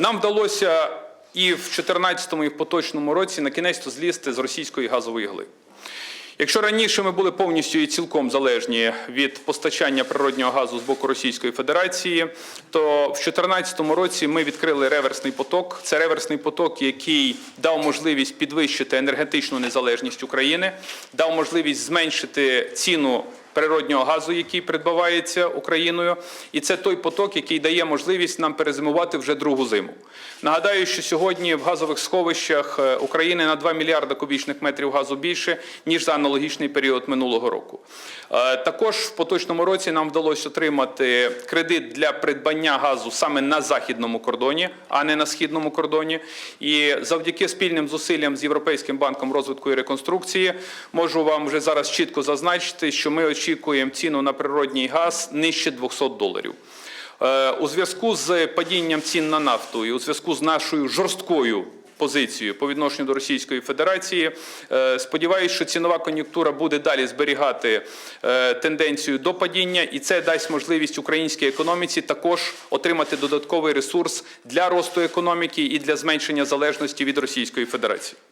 Нам вдалося і в 2014 і в поточному році на кінець-то злізти з російської газової гли. Якщо раніше ми були повністю і цілком залежні від постачання природнього газу з боку Російської Федерації, то в 2014 році ми відкрили реверсний поток. Це реверсний поток, який дав можливість підвищити енергетичну незалежність України, дав можливість зменшити ціну природнього газу, який придбавається Україною, і це той поток, який дає можливість нам перезимувати вже другу зиму. Нагадаю, що сьогодні в газових сховищах е, України на 2 мільярда кубічних метрів газу більше ніж за аналогічний період минулого року. Е, Також в поточному році нам вдалося отримати кредит для придбання газу саме на західному кордоні, а не на східному кордоні. І завдяки спільним зусиллям з Європейським банком розвитку і реконструкції можу вам вже зараз чітко зазначити, що ми очікуємо ціну на природній газ нижче 200 доларів. Е, У зв'язку з падінням цін на нафту і у зв'язку з нашою жорсткою позицією по відношенню до Російської Федерації, е, сподіваюся, що цінова кон'юнктура буде далі зберігати е, тенденцію до падіння, і це дасть можливість українській економіці також отримати додатковий ресурс для росту економіки і для зменшення залежності від Російської Федерації.